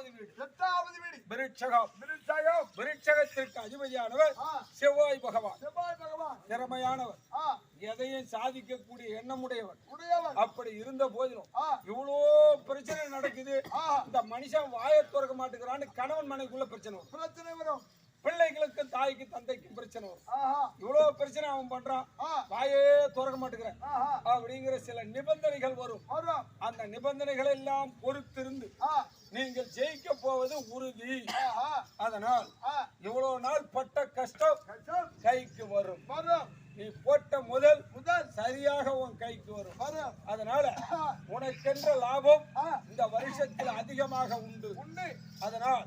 எட்டாவது வீடு. எட்டாவது வீடு. விருட்சகம். விருட்சகம். விருட்சகத்திற்கு அதிபதியானவர். செவ்வாய் பகவான். செவ்வாய் பகவான். திறமையானவர். எதையும் சாதிக்கக்கூடிய எண்ணமுடையவர். உடையவன் அப்படி இருந்த போதிலும் இவ்வளோ பிரச்சனை நடக்குது. இந்த மனுஷன் வாயை திறக்க மாட்டேங்கிறான்னு கணவன் மனைவிக்குள்ள பிரச்சனை பிரச்சனை வரும். பிள்ளைகளுக்கு தாய்க்கு தந்தைக்கும் பிரச்சனை வரும். இவ்வளவு பிரச்சனை அவன் பண்றான். வாயே திறக்க மாட்டேங்கிறான். அப்படிங்கிற சில நிபந்தனைகள் வரும். அந்த நிபந்தனைகள் எல்லாம் பொறுத்திருந்து நீங்கள் ஜெயிக்க போவது உறுதி. அதனால் இவ்வளவு நாள் பட்ட கஷ்டம் கைக்கு வரும். நீ போட்ட முதல் முதல். சரியாக உன் கைக்கு வரும். அதனால உனக்கென்ற லாபம் இந்த வருஷத்தில் அதிகமாக உண்டு. உண்டு. அதனால்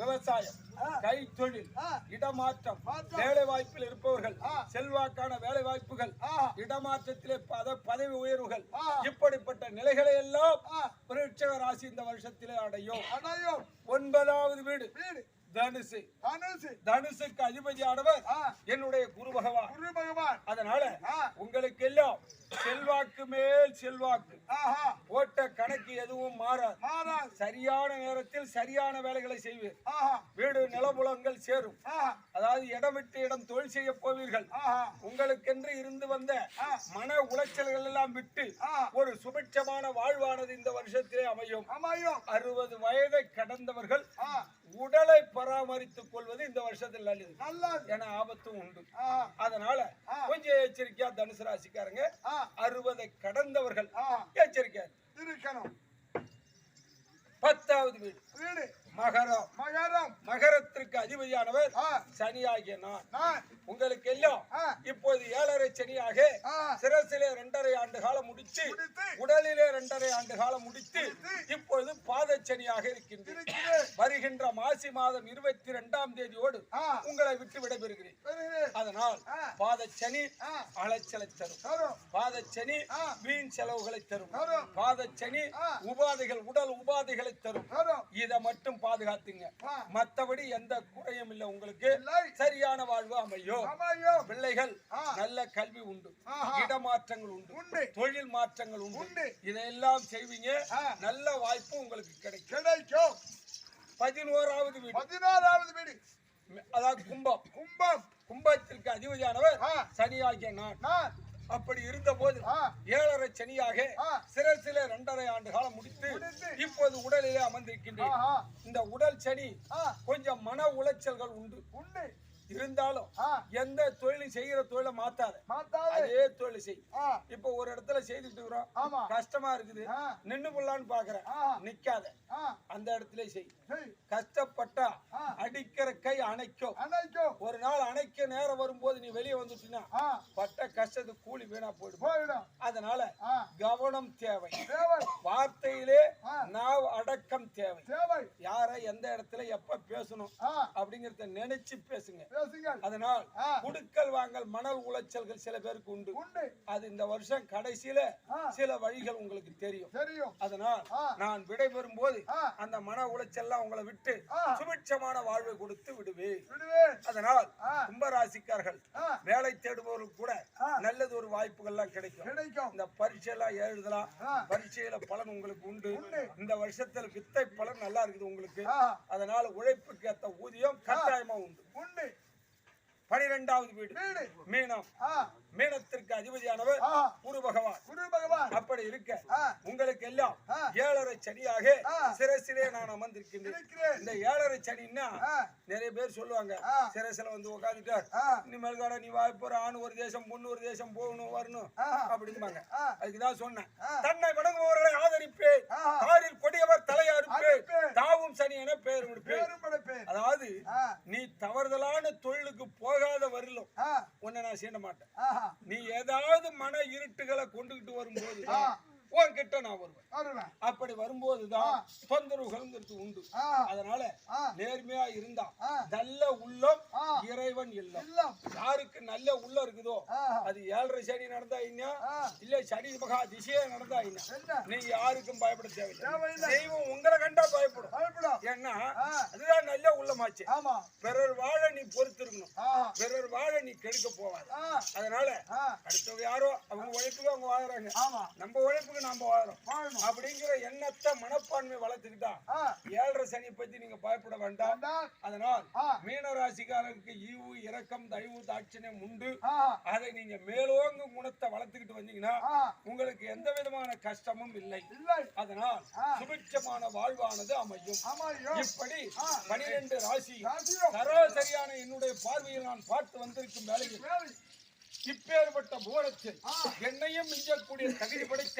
விவசாயம். கைத்தொழில் இடமாற்றம் மாற்றம். வேலை வாய்ப்பில் இருப்பவர்கள். செல்வாக்கான வேலை வாய்ப்புகள் இடமாற்றத்திலே பத பதவி உயர்வுகள். இப்படிப்பட்ட நிலைகளை எல்லாம் விருட்சக ராசி இந்த வருஷத்திலே அடையும் அடையும் ஒன்பதாவது வீடு வீடு தனுசு. தனுசு. தனுசுக்கு அதிபதியானவர் என்னுடைய குரு பகவான். குரு பகவான். அதனால உங்களுக்கு எல்லாம் செல்வாக்கு மேல் செல்வாக்கு. ஆஹா. போட்ட கணக்கு எதுவும் மாறாது. சரியான நேரத்தில் சரியான வேலைகளை செய்வீர். வீடு நிலபுலங்கள் சேரும். அதாவது இடம் விட்டு இடம் தொழில் செய்ய போவீர்கள். உங்களுக்கென்று இருந்து வந்த. மன உளைச்சல்கள் எல்லாம் விட்டு ஒரு சுபிட்சமான வாழ்வானது இந்த வருஷத்திலே அமையும். அமையும். அறுபது வயதை கடந்தவர்கள் உடலை பராமரித்துக் கொள்வது இந்த வருஷத்தில் நல்லது. நல்லது. என ஆபத்தும் உண்டு. அதனால. கொஞ்சம் எச்சரிக்கையா தனுசு ராசிக்காரங்க அறுபதை கடந்தவர்கள் எச்சரிக்கையா. இருக்கணும். பத்தாவது வீடு. வீடு. மகரம். மகரம். மகரத்திற்கு அதிபதியானவர் சனியாகிய நான். உங்களுக்கு எல்லாம் இப்போது ஏழரை சனியாக ஆ. சிரசிலே இரண்டரை ஆண்டு காலம் முடித்து உடலிலே இரண்டரை ஆண்டு காலம் முடித்து இப்பொழுது பாதச்சனியாக இருக்கின்றது இருக்கிறேன். வருகின்ற மாசி மாதம் இருபத்தி இரண்டாம் தேதியோடு உங்களை விட்டு விடைபெறுகிறேன். அதனால். பாதச்சனி அலைச்சலை தரும். பாதச்சனி. வீண் செலவுகளை தரும். பாதச்சனி. உபாதைகள் உடல் உபாதைகளை தரும். இதை மட்டும் பாதுகாத்துங்க. ஆ. மத்தபடி எந்த குறையும் இல்லை. உங்களுக்கு சரியான வாழ்வு அமையும். பிள்ளைகள். நல்ல கல்வி உண்டு. இடமாற்றங்கள் உண்டு. தொழில் மாற்றங்கள் உண்டு. இதையெல்லாம் செய்வீங்க. நல்ல வாய்ப்பு உங்களுக்கு கிடைக்கும். கிடைக்கும். பதினோராவது வீடு. பதினாறாவது வீடு. அதாவது கும்பம். கும்பம். கும்பத்திற்கு அதிபதியானவர். சனியாகிய நான். அப்படி இருந்த போது ஏழரை சனியாக ஆ. சிரசில இரண்டரை ஆண்டு காலம் முடித்து. இப்போது உடலிலே அமர்ந்திருக்கின்றேன். இந்த உடல் சனி கொஞ்சம் மன உளைச்சல்கள் உண்டு. உண்டு. இருந்தாலும் எந்த தொழிலும் செய்யற தொழிலை மாத்தாத. மாத்தாது. அதே தொழில் செய். இப்போ ஒரு இடத்துல செய்துட்டு இருக்கிறோம். ஆமா. கஷ்டமா இருக்குது. நின்னு போடலான்னு பாக்குறேன். நிக்காத. அந்த இடத்துல செய். கஷ்டப்பட்டா. அடிக்கிற கை அணைக்கும் ஒரு நாள் அணைக்க நேரம் வரும்போது நீ வெளியே வந்துட்டீன்னா ஆ. பட்ட கஷ்டத்துக்கு கூலி வீணா போயிடும். அதனால கவனம் தேவை. வார்த்தையிலே. நாவ் அடக்கம் தேவை. தேவை. யாரை எந்த இடத்துல எப்ப பேசணும் அப்படிங்கறத நினைச்சு பேசுங்க. அதனால் குடுக்கல் வாங்கல் மணல் உளைச்சல்கள் சில பேருக்கு உண்டு. உண்டு. அது இந்த வருஷம் கடைசியில சில வழிகள் உங்களுக்கு தெரியும். அதனால். நான் விடைபெறும் போது அந்த மன உளைச்சல்லாம் உங்களை விட்டு. சுபிட்சமான வாழ்வை கொடுத்து விடுவேன். அதனால் ஆ. வேலை தேடுபவர்களுக்கு கூட. நல்லது ஒரு வாய்ப்புகள்லாம் கிடைக்கும். கிடைக்கும். இந்த பரீட்சை எல்லாம் எழுதலாம் பரீட்சையில பலன் உங்களுக்கு உண்டு. இந்த வருஷத்துல வித்தை பலன் நல்லா இருக்குது உங்களுக்கு. அதனால உழைப்புக்கு ஏத்த ஊதியம் கட்டாயமா உண்டு. உண்டு. பனிரெண்டாவது வீடு. மீனம். மீனத்திற்கு அதிபதியானவர் குரு பகவான். குரு பகவான். அப்படி இருக்க உங்களுக்கு எல்லாம். ஏழரை சனியாக. சிரசிலே நான் அமர்ந்திருக்கின்றேன். இருக்கிறேன். இந்த ஏழரை சனின்னா நிறைய பேர் சொல்லுவாங்க. சிரசில வந்து உட்காந்துட்டு ஆ. இனிமேல் கூட நீ வாய்ப்பு ஆண் ஒரு தேசம் பொண்ணு ஒரு தேசம் போகணும் வரணும் அப்படிம்பாங்க. அதுக்குதான் சொன்னேன். தன்னை வணங்குபவர்களை ஆதரிப்பேன். காரில் கொடியவர் தலையாருப்பேன் அறுப்பேன். தாவும் சனி என பெயர் அதாவது நீ தவறுதலான தொழிலுக்கு போகாத வரலும் உன்னை நான் சீண்ட மாட்டேன். நீ ஏதாவது மன இருட்டுகளை கொண்டுகிட்டு வரும்போது. உன்கிட்ட நான் வருவேன். அப்படி வரும்போதுதான் தொந்தரவுகள்ங்கிறது உண்டு. அதனால நேர்மையா இருந்தா. நல்ல உள்ளம். இறைவன் இல்லம். யாருக்கு நல்ல உள்ளம் இருக்குதோ அது ஏழரை சனி நடந்தா இன்னும் ஆ. இல்ல சனி மகா திசையே நடந்தா இன்னும் நீங்க யாருக்கும் பயப்பட தேவையில்லை. தெய்வம் உங்களை கண்டா பயப்படும். ஏன்னா அதுதான் நல்ல உள்ளமாச்சு. ஆமா. பிறர் வாழ நீ பொறுத்திருக்கணும். பிறர் வாழ நீ கெடுக்க போவாது அதனால அடுத்தவங்க யாரோ அவங்க உழைப்புக்கு அவங்க வாழறாங்க. நம்ம உழைப்புக்கு அப்படிங்கிற எண்ணத்தை மனப்பான்மை வளர்த்துக்கிட்டா ஏழரை சனி பத்தி நீங்க பயப்பட வேண்டாம். அதனால் மீனராசிக்காரருக்கு ஈவு இரக்கம் தழிவு தாட்சணியம் உண்டு. அதை நீங்க மேலோங்கு குணத்தை வளர்த்துக்கிட்டு வந்தீங்கன்னா உங்களுக்கு எந்த விதமான கஷ்டமும் இல்லை. அதனால் சுபிட்சமான வாழ்வானது அமையும். இப்படி பனிரெண்டு ராசி சராசரியான என்னுடைய பார்வையில் நான் பார்த்து வந்திருக்கும் வேலையில் இப்பேற்பட்ட பூரத்தில் என்னையும் மிஞ்சக்கூடிய தகுதி படைக்க.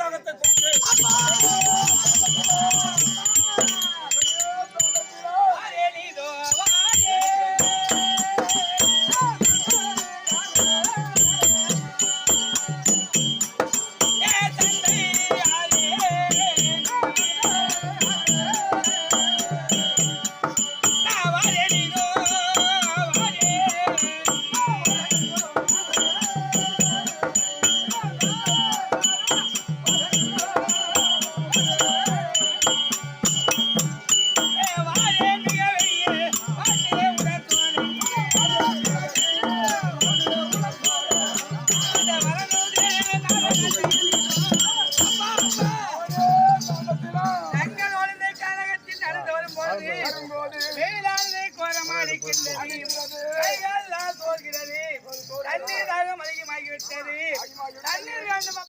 தாகத்தை கொடுத்து.